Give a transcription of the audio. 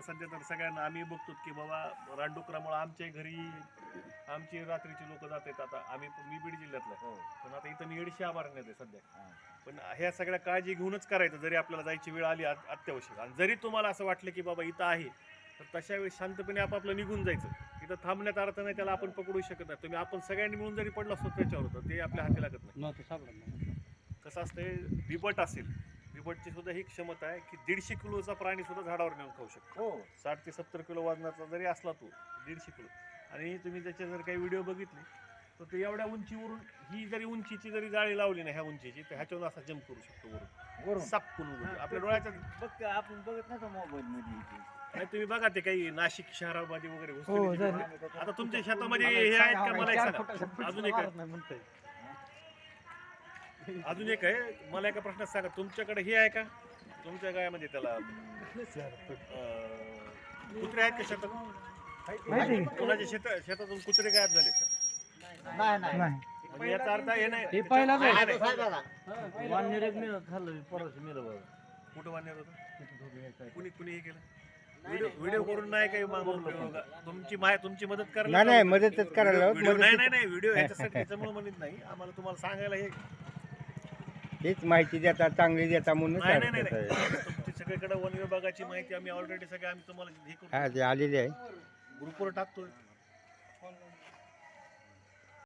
आम्ही बघतो की बाबा रानडुकरामुळे आमच्या घरी आमची रात्रीची लोक जात आहेत. आता आम्ही मी बीड जिल्ह्यातला. हो. पण आता इथं मी एडशे आभारण्यात आहे सध्या. पण ह्या सगळ्या काळजी घेऊनच करायचं जरी आपल्याला जायची वेळ आली अत- अत्यावश्यक. आणि जरी तुम्हाला असं वाटलं की बाबा इथं आहे तर तशा वेळी शांतपणे आपापलं निघून जायचं. इथं थांबण्यात अर्थ नाही त्याला आपण पकडू शकत नाही. तुम्ही आपण सगळ्यांनी मिळून जरी पडलो असतो त्याच्यावर होतं ते आपल्या हाती लागत नाही. नव्हतं सापडत नाही कसं असतंय बिबट असेल. बिबटची सुद्धा ही क्षमता आहे की दीडशे किलोचा प्राणी सुद्धा झाडावर नेऊन खाऊ शकतो हो साठ ते सत्तर किलो वजनाचा जरी असला तो दीडशे किलो आणि तुम्ही त्याचे जर काही व्हिडिओ बघितले तर ते एवढ्या उंचीवरून ही जरी उंचीची जरी जाळी लावली ना ह्या उंचीची तर ह्याच्यावर असा जम्प करू शकतो वरून वरून सापकून उभं. आपल्या डोळ्याच्या बघ आपण बघत नाही मोबाईल मध्ये. नाही तुम्ही बघा ते काही नाशिक शहरामध्ये वगैरे हो, घुसलेली जी झालं. लोकं- आता तुमच्या शेतामध्ये हे आहेत का मला एक सांगा अजून एक आहे. म्हणताय अजून एक आहे मला एका प्रश्नात सांगा तुमच्याकडे हे आहे का? तुमच्या गायामध्ये त्याला अं, कुत्रे आहेत का शेतात? कोणाच्या शेता शेतातून कुत्रे गायब झाले का? नाही नाही. नाही. म्हणजे याचा अर्थ हे नाही. हे पहिलाच आहे. नाही, नाही. एक खाल्लं परत बघा. कुठं बांधण्यात होतं? कुणी कुणी हे केलं? व्हिडिओ व्हिडिओ करून नाही काही मागवलं तुमची माय तुमची मदत करायला नाही नाही लावतो. मदतच करायला लावत, व्हिडिओ नाही मदतच- नाही नाही व्हिडिओ ह्याच्यासाठी त्याच्यामुळे म्हणत नाही. आम्हाला तुम्हाला सांगायला हे हेच माहिती देता चांगली देता म्हणून नाही नाही नाही नाही. तुमची सगळीकडे वन विभागाची माहिती आम्ही ऑलरेडी सगळी आम्ही तुम्हाला आलेली आहे. ग्रुपवर टाकतोय.